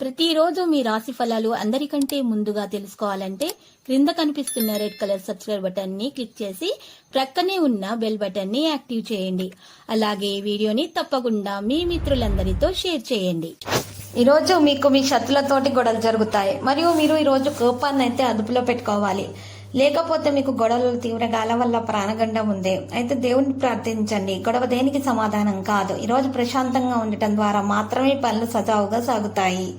ప్రతిరోజు మీ రాశి ఫలాలు అందరికంటే ముందుగా తెలుసుకోవాలంటే క్రింద కనిపిస్తున్న రెడ్ కలర్ సబ్స్క్రైబ్ బటన్ని క్లిక్ చేసి ప్రక్కనే ఉన్న బెల్ బటన్ని యాక్టివ్ చేయండి. అలాగే ఈ వీడియోని తప్పకుండా మీ మిత్రులందరితో షేర్ చేయండి. ఈరోజు మీకు మీ శత్రులతోటి గొడవలు జరుగుతాయి. మరియు మీరు ఈరోజు కోపాన్ని అయితే అదుపులో పెట్టుకోవాలి. లేకపోతే మీకు గొడవలు తీవ్రగాల వల్ల ప్రాణగండం ఉంది. అయితే దేవుని ప్రార్థించండి. గొడవ దేనికి సమాధానం కాదు. ఈరోజు ప్రశాంతంగా ఉండటం ద్వారా మాత్రమే పనులు సజావుగా సాగుతాయి.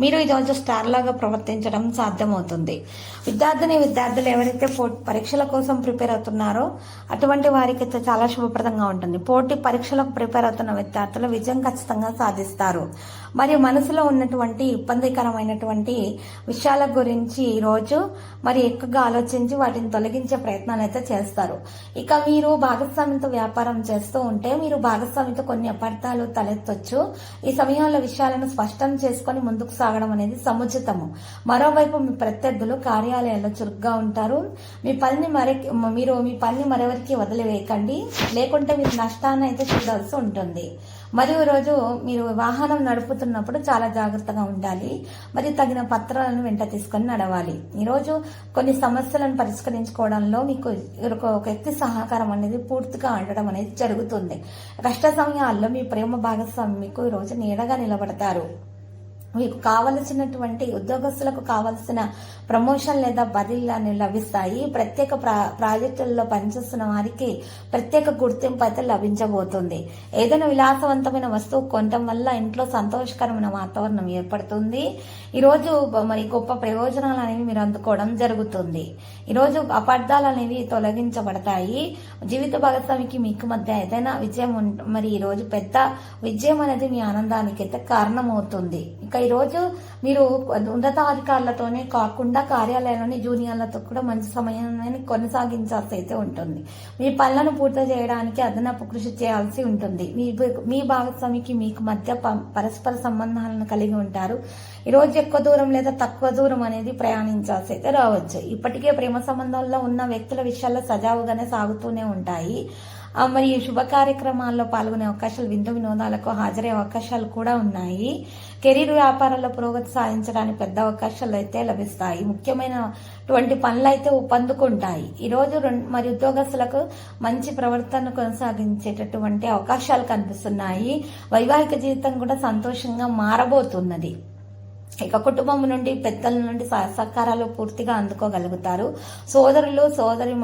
మీరు ఈరోజు స్టార్ లాగా ప్రవర్తించడం సాధ్యమవుతుంది. విద్యార్థిని విద్యార్థులు ఎవరైతే పో- పరీక్షల కోసం ప్రిపేర్ అవుతున్నారో అటువంటి వారికి అయితే చాలా శుభప్రదంగా ఉంటుంది. పోటీ పరీక్షలకు ప్రిపేర్ అవుతున్న విద్యార్థులు విజయం ఖచ్చితంగా సాధిస్తారు. మరియు మనసులో ఉన్నటువంటి ఇబ్బందికరమైనటువంటి విషయాల గురించి ఈరోజు మరి ఎక్కువగా ఆలోచించి వాటిని తొలగించే ప్రయత్నాలు అయితే చేస్తారు. ఇక మీరు భాగస్వామితో వ్యాపారం చేస్తూ ఉంటే మీరు భాగస్వామితో కొన్ని అపార్థాలు తలెత్తొచ్చు. ఈ సమయంలో విషయాలను స్పష్టం చేసుకొని ముందుకు సాగడం అనేది సముచితము. మరోవైపు మీ ప్రత్యర్థులు కార్యాలయాల్లో చురుగ్గా ఉంటారు. మీ పనిని మరి మీరు మీ పనిని మరెవరికి వదిలివేయకండి. లేకుంటే మీరు నష్టాన్ని అయితే చూడాల్సి ఉంటుంది. మరియు రోజు మీరు వాహనం నడుపుతున్నప్పుడు చాలా జాగ్రత్తగా ఉండాలి. మరియు తగిన పత్రాలను వెంట తీసుకొని నడవాలి. ఈరోజు కొన్ని సమస్యలను పరిష్కరించుకోవడంలో మీకు ఒక ఒక వ్యక్తి సహకారం అనేది పూర్తిగా ఉండడం అనేది జరుగుతుంది. కష్ట సమయాల్లో మీ ప్రేమ భాగస్వామి మీకు ఈరోజు నీడగా నిలబడతారు. మీకు కావలసినటువంటి ఉద్యోగస్తులకు కావలసిన ప్రమోషన్ లేదా బదిలీలు లభిస్తాయి. ప్రత్యేక ప్రా- ప్రాజెక్టుల్లో పనిచేస్తున్న వారికి ప్రత్యేక గుర్తింపు అయితే లభించబోతుంది. ఏదైనా విలాసవంతమైన వస్తువు కొనటం వల్ల ఇంట్లో సంతోషకరమైన వాతావరణం ఏర్పడుతుంది. ఈరోజు మరి గొప్ప ప్రయోజనాలు అనేవి మీరు అందుకోవడం జరుగుతుంది. ఈరోజు అపార్థాలు అనేవి తొలగించబడతాయి. జీవిత భాగస్వామికి మీకు మధ్య ఏదైనా విజయం మరి ఈరోజు పెద్ద విజయం అనేది మీ ఆనందానికి అయితే కారణమవుతుంది. ఇక ఈరోజు మీరు ఉన్నతాధికారులతోనే కాకుండా కార్యాలయంలోని జూనియర్లతో కూడా మంచి సమయాన్ని కొనసాగించాల్సి అయితే ఉంటుంది. మీ పనులను పూర్తి చేయడానికి అదనపు కృషి చేయాల్సి ఉంటుంది. మీ మీ భాగస్వామికి మీకు మధ్య ప- పరస్పర సంబంధాలను కలిగి ఉంటారు. ఈరోజు ఎక్కువ దూరం లేదా తక్కువ దూరం అనేది ప్రయాణించాల్సి అయితే రావచ్చు. ఇప్పటికే ప్రేమ సంబంధంలో ఉన్న వ్యక్తుల విషయాల్లో సజావుగానే సాగుతూనే ఉంటాయి. మరి శుభ కార్యక్రమాల్లో పాల్గొనే అవకాశాలు విందు వినోదాలకు హాజరయ్యే అవకాశాలు కూడా ఉన్నాయి. కెరీర్ వ్యాపారాల్లో పురోగతి సాధించడానికి పెద్ద అవకాశాలు అయితే లభిస్తాయి. ముఖ్యమైనటువంటి పనులు అయితే ఉపందుకుంటాయి ఈరోజు మరి ఉద్యోగస్తులకు మంచి ప్రవర్తన కొనసాగించేటటువంటి అవకాశాలు కనిపిస్తున్నాయి. వైవాహిక జీవితం కూడా సంతోషంగా మారబోతున్నది. ఇక కుటుంబం నుండి పెద్దల నుండి సహకారాలు పూర్తిగా అందుకోగలుగుతారు. సోదరులు సోదరి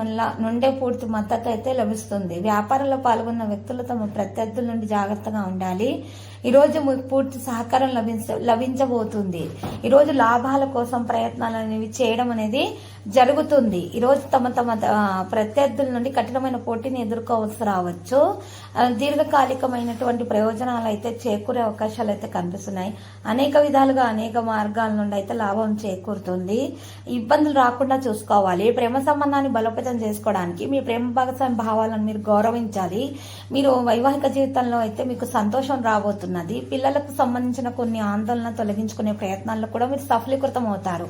నుండే పూర్తి మద్దతు అయితే లభిస్తుంది. వ్యాపారంలో పాల్గొన్న వ్యక్తులు తమ ప్రత్యర్థుల నుండి జాగ్రత్తగా ఉండాలి. ఈ రోజు పూర్తి సహకారం లభించ లభించబోతుంది. ఈరోజు లాభాల కోసం ప్రయత్నాలు అనేవి చేయడం అనేది జరుగుతుంది. ఈరోజు తమ తమ ప్రత్యర్థుల నుండి కఠినమైన పోటీని ఎదుర్కోవలసి రావచ్చు. దీర్ఘకాలికమైనటువంటి ప్రయోజనాలు అయితే చేకూరే అవకాశాలు అయితే కనిపిస్తున్నాయి. అనేక విధాలుగా అనేక మార్గాల నుండి అయితే లాభం చేకూరుతుంది. ఇబ్బందులు రాకుండా చూసుకోవాలి. ప్రేమ సంబంధాన్ని బలోపేతం చేసుకోవడానికి మీ ప్రేమ భాగస్వామి భావాలను మీరు గౌరవించాలి. మీరు వైవాహిక జీవితంలో అయితే మీకు సంతోషం రాబోతున్నది. పిల్లలకు సంబంధించిన కొన్ని ఆందోళన తొలగించుకునే ప్రయత్నాల్లో కూడా మీరు సఫలీకృతం అవుతారు.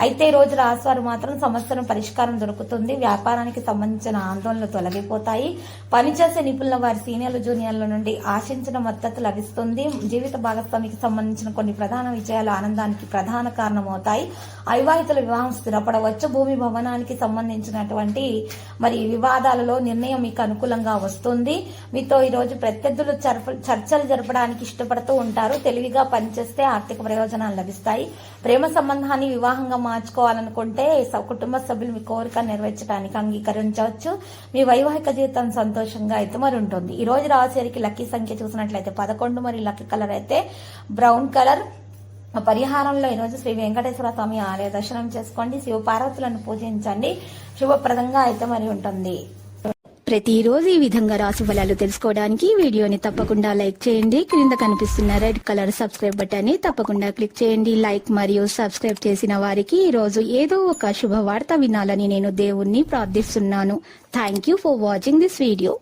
అయితే ఈ రోజు రాశివారు మాత్రం సమస్యను పరిష్కారం దొరుకుతుంది. వ్యాపారానికి సంబంధించిన ఆందోళనలు తొలగిపోతాయి. పనిచేసే నిపుణుల వారి సీనియర్లు జూనియర్ల నుండి ఆశించిన మద్దతు లభిస్తుంది. జీవిత భాగస్వామికి సంబంధించిన కొన్ని ప్రధాన విజయాలు ఆనందానికి ప్రధాన కారణమవుతాయి. అవివాహితుల వివాహం స్థిరపడవచ్చు. భూమి భవనానికి సంబంధించినటువంటి మరి వివాదాలలో నిర్ణయం మీకు అనుకూలంగా వస్తుంది. మీతో ఈరోజు ప్రత్యర్థులు చర్చలు జరపడానికి ఇష్టపడుతూ ఉంటారు. తెలివిగా పనిచేస్తే ఆర్థిక ప్రయోజనాలు లభిస్తాయి. ప్రేమ సంబంధాన్ని వివాహంగా మార్చుకోవాలనుకుంటే స- కుటుంబ సభ్యులు మీ కోరిక నెరవేర్చడానికి అంగీకరించవచ్చు. మీ వైవాహిక జీవితం సంతోషంగా అయితే మరి ఉంటుంది ఈ రోజు రాశికి లక్కీ సంఖ్య చూసినట్లయితే పదకొండు మరి లక్కీ కలర్ అయితే బ్రౌన్ కలర్. పరిహారంలో ఈరోజు శ్రీ వెంకటేశ్వర స్వామి ఆలయ దర్శనం చేసుకోండి. శివపార్వతులను పూజించండి. శుభప్రదంగా అయితే మరి ఉంటుంది. ప్రతిరోజు ఈ విధంగా రాశి ఫలాలు తెలుసుకోవడానికి వీడియోని తప్పకుండా లైక్ చేయండి. క్రింద కనిపిస్తున్న రెడ్ కలర్ సబ్స్క్రైబ్ బటన్ని తప్పకుండా క్లిక్ చేయండి. లైక్ మరియు సబ్స్క్రైబ్ చేసిన వారికి ఈ రోజు ఏదో ఒక శుభవార్త వినాలని నేను దేవుణ్ణి ప్రార్థిస్తున్నాను. Thank you for watching this video